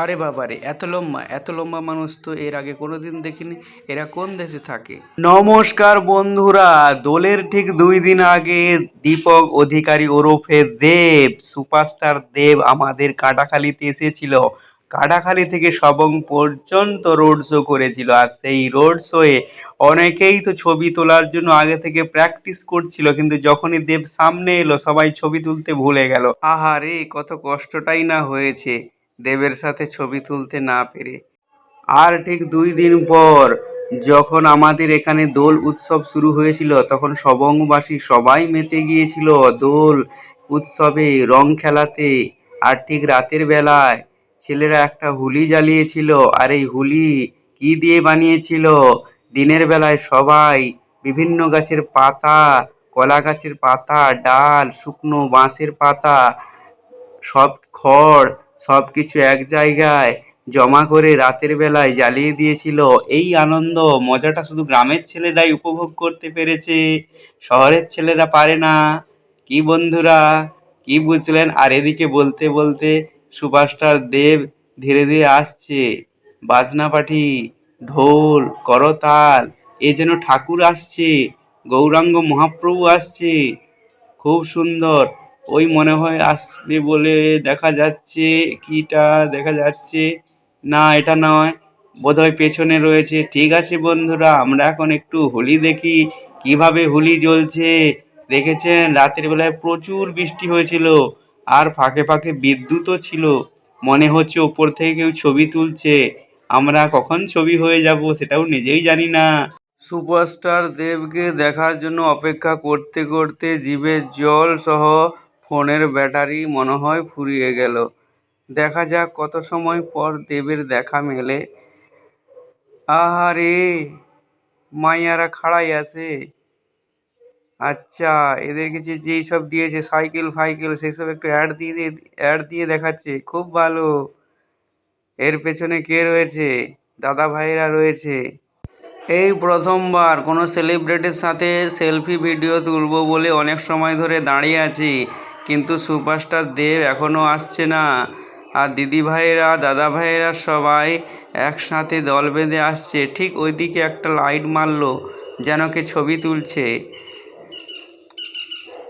আরে বাবারে, এত লম্বা এত লম্বা মানুষ তো এর আগে কোনোদিন দেখিনি। এরা কোন দেশে থাকে? নমস্কার বন্ধুরা, দোলের ঠিক দুই দিন আগে দীপক অধিকারী ওরফে দেব, সুপারস্টার দেব আমাদের কাটাখালিতে এসেছিল। কাটাখালি থেকে সবং পর্যন্ত রোড শো করেছিল আর সেই রোড শোয়ে অনেকেই তো ছবি তোলার জন্য আগে থেকে প্র্যাকটিস করছিল, কিন্তু যখনই দেব সামনে এলো, সবাই ছবি তুলতে ভুলে গেল। আহারে, কত কষ্টটাই না হয়েছে। দেবের সাথে ছবি তুলতে না পেরে। আর ঠিক দুই দিন পর যখন আমাদের এখানে দোল উৎসব শুরু হয়েছিল, তখন সবংবাসী সবাই মেতে গিয়েছিল দোল উৎসবে রং খেলাতে। আর ঠিক রাতের বেলায় ছেলেরা একটা হুলি জ্বালিয়েছিল। আর এই হুলি কি দিয়ে বানিয়েছিল? দিনের বেলায় সবাই বিভিন্ন গাছের পাতা, কলা গাছের পাতা, ডাল, শুকনো বাঁশের পাতা, সব খড় সব কিছু এক জায়গায় জমা করে রাতের বেলায় জ্বালিয়ে দিয়েছিল। এই আনন্দ মজাটা শুধু গ্রামের ছেলেরাই উপভোগ করতে পেরেছে, শহরের ছেলেরা পারে না। কি বন্ধুরা, কি বুঝলেন? আর এদিকে বলতে বলতে সুপারস্টার দেব ধীরে ধীরে আসছে। বাজনা পাঠি, ঢোল, করতাল, এ যেন ঠাকুর আসছে, গৌরাঙ্গ মহাপ্রভু আসছে। খুব সুন্দর ওই মনে হয় আসবে বলে দেখা যাচ্ছে, কিটা দেখা যাচ্ছে। না, এটা নয়। বোধহয় পেছনে রয়েছে। ঠিক আছে বন্ধুরা, আমরা এখন একটু হোলি দেখি, কীভাবে হোলি জ্বলছে। দেখেছেন, রাতের বেলায় প্রচুর বৃষ্টি হয়েছিল, আর ফাঁকে ফাঁকে বিদ্যুৎও ছিল। মনে হচ্ছে ওপর থেকে কেউ ছবি তুলছে। আমরা কখন ছবি হয়ে যাব সেটাও নিজেই জানি না। সুপারস্টার দেবকে দেখার জন্য অপেক্ষা করতে করতে জিভের জল সহ ফোনের ব্যাটারি মনে হয় ফুরিয়ে গেল। দেখা যাক কত সময় পর দেবের দেখা মেলে। আহারে, মাইয়ারা খাড়াই আছে। আচ্ছা এদেরকে যে যেই সব দিয়েছে, সাইকেল ফাইকেল সেসব একটু অ্যাড দিয়ে অ্যাড দিয়ে দেখাচ্ছে। খুব ভালো। এর পেছনে কে রয়েছে? দাদা ভাইরা রয়েছে। এই প্রথমবার কোনো সেলিব্রিটির সাথে সেলফি ভিডিও তুলবো বলে অনেক সময় ধরে দাঁড়িয়ে আছি। কিন্তু সুপারস্টার দেব এখনও আসছে না। আর দিদি ভাইয়েরা দাদা ভাইয়েরা সবাই একসাথে দল বেঁধে আসছে। ঠিক ওইদিকে একটা লাইট মারলো, যেন কে ছবি তুলছে।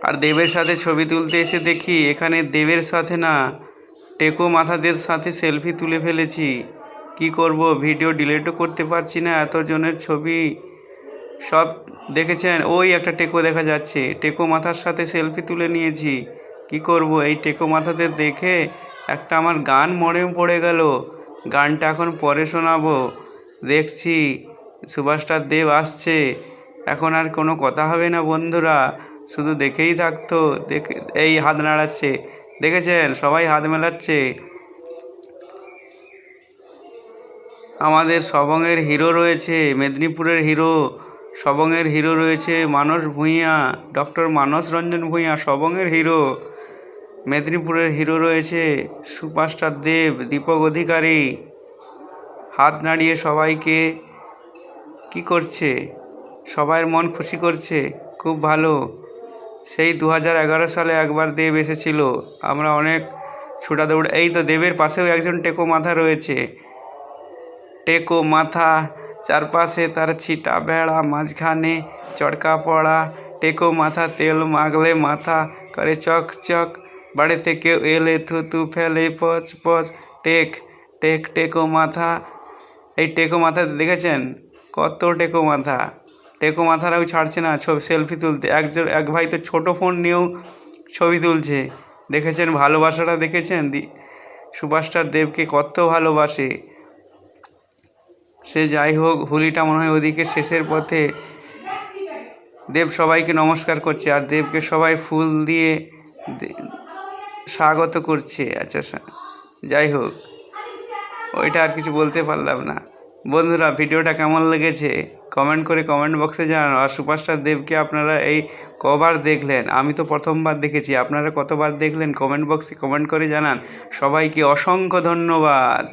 আর দেবের সাথে ছবি তুলতে এসে দেখি এখানে দেবের সাথে না, টেকো মাথাদের সাথে সেলফি তুলে ফেলেছি। কি করব, ভিডিও ডিলিটও করতে পারছি না, এতজনের ছবি। সব দেখেছেন? ওই একটা টেকো দেখা যাচ্ছে। টেকো মাথার সাথে সেলফি তুলে নিয়েছি। কি করব? এই টেকো মাথাদের দেখে একটা আমার গান মনে পড়ে গেল। গানটা এখন পরে শোনাবো। দেখছি সুভাষটার দেব আসছে। এখন আর কোনো কথা হবে না বন্ধুরা। শুধু দেখেই থাকতো। দেখে, এই হাত নাড়াচ্ছে। দেখেছেন? সবাই হাত মেলাচ্ছে। আমাদের সবংয়ের হিরো রয়েছে, মেদিনীপুরের হিরো। সবংয়ের হিরো রয়েছে মানস ভূঁইয়া, ডক্টর মানস রঞ্জন ভূঁইয়া, সবংয়ের হিরো। মেদিনীপুরের হিরো রয়েছে সুপারস্টার দেব, দীপক অধিকারী। হাত নাড়িয়ে সবাইকে কি করছে? সবাইয়ের মন খুশি করছে, খুব ভালো। সেই দু হাজার এগারো সালে একবার দেব এসেছিল। আমরা অনেক ছোটা দৌড় এই তো দেবের পাশেও একজন টেকো মাথা রয়েছে। টেকো মাথা চারপাশে তার ছিটা বেড়া মাঝখানে চটকা পড়া। টেকো মাথা, তেল মাগলে মাথা করে চক চক বাড়িতে কেউ এলে থুতু ফেলে পচ পচ, টেক টেক, টেকো মাথা। এই টেকো মাথা দেখেছেন? কত টেকো মাথা। টেকো মাথারাও ছাড়ছে না, ছবি, সেলফি তুলতে। একজন, এক ভাই তো ছোটো ফোন নিয়েও ছবি তুলছে। দেখেছেন? ভালোবাসাটা দেখেছেন? সুভাষটার দেবকে কত ভালোবাসে। সে যাই হোক, হোলিটা মনে হয় ওদিকে শেষের পথে। দেব সবাইকে নমস্কার করছে, আর দেবকে সবাই ফুল দিয়ে স্বাগত করছে আচ্ছা যাই হোক, ওইটা আর কিছু বলতে পারলাম না। বন্ধুরা, ভিডিওটা কেমন লেগেছে? কমেন্ট করে কমেন্ট বক্সে জানান। আর সুপারস্টার দেবকে আপনারা এই কবার দেখলেন, আমি তো প্রথমবার দেখেছি, আপনারা কতবার দেখলেন? কমেন্ট বক্সে কমেন্ট করে জানান। সবাইকে অসংখ্য ধন্যবাদ।